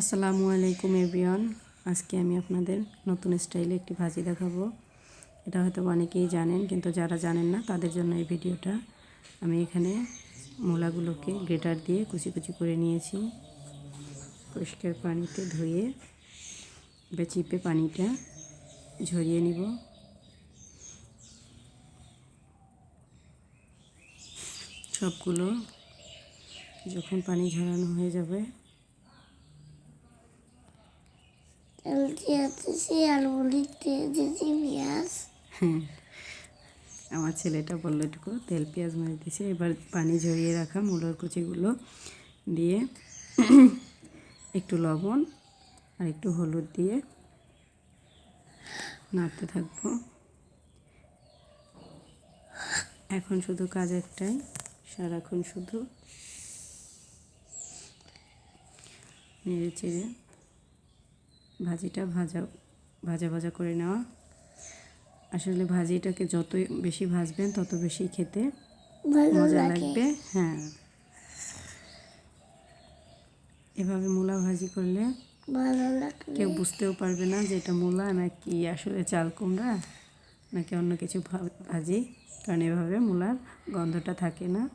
আসসালামু আলাইকুম, এভরিওয়ান। আজকে আমি আপনাদের নতুন স্টাইলে একটি ভাজি দেখাবো। এটা হয়তো অনেকেই জানেন, কিন্তু যারা জানেন না, তাদের জন্য এই ভিডিওটা। আমি এখানে মূলাগুলোকে গ্রেটার দিয়ে কুচি কুচি করে নিয়েছি। পরিষ্কার পানিতে ধুয়ে বা চিপে পানিটা ঝরিয়ে নিব। সবগুলো যখন পানি ঝরানো হয়ে যাবে তেল দিয়েছি আর বলিতে দিয়েছি পেঁয়াজ হ্যাঁ আমার ছেলেটা বলল একটু তেল, পেঁয়াজ মারি দিয়েছে এবার পানি ঝরিয়ে রাখা মূলোর কুচিগুলো দিয়ে একটু লবণ আর একটু হলুদ দিয়ে নাড়তে থাকব। এখন শুধু কাজ একটাই, সারাক্ষণ শুধু নেড়ে চেড়ে ভাজিটা ভাজা ভাজা ভাজা করে নেওয়া। আসলে ভাজিটাকে যত বেশি ভাজবেন তত বেশি খেতে মজা লাগবে হ্যাঁ। এভাবে মূলা ভাজি করলে কেউ বুঝতেও পারবে না যে এটা মূলা নাকি আসলে চাল কুমড়া নাকি অন্য কিছু ভাজি কারণ এভাবে মূলার গন্ধটা থাকে না।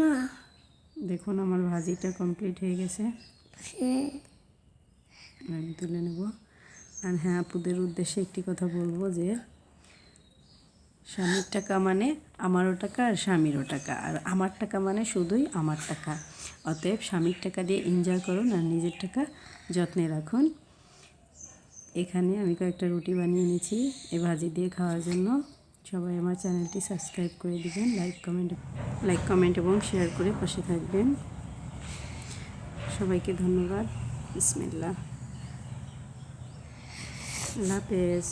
না। দেখুন আমার ভাজিটা কমপ্লিট হয়ে গেছে। সে আমি তুলে নেব। আর হ্যাঁ আপুদের উদ্দেশ্যে একটি কথা বলব যে, স্বামীর টাকা মানে আমারও টাকা আর স্বামীরও টাকা। আর আমার টাকা মানে শুধুই আমার টাকা। অতএব স্বামীর টাকা দিয়ে এনজয় করুন আর নিজের টাকা যত্নে রাখুন। এখানে আমি কয়েকটা রুটি বানিয়ে নিয়েছি এ ভাজি দিয়ে খাওয়ার জন্য। সবাই আমার চ্যানেলটি সাবস্ক্রাইব করে দিবেন, লাইক কমেন্ট লাইক কমেন্ট এবং শেয়ার করে পাশে থাকবেন। সবাইকে ধন্যবাদ। বিসমিল্লাহ। আল্লাহ হাফেজ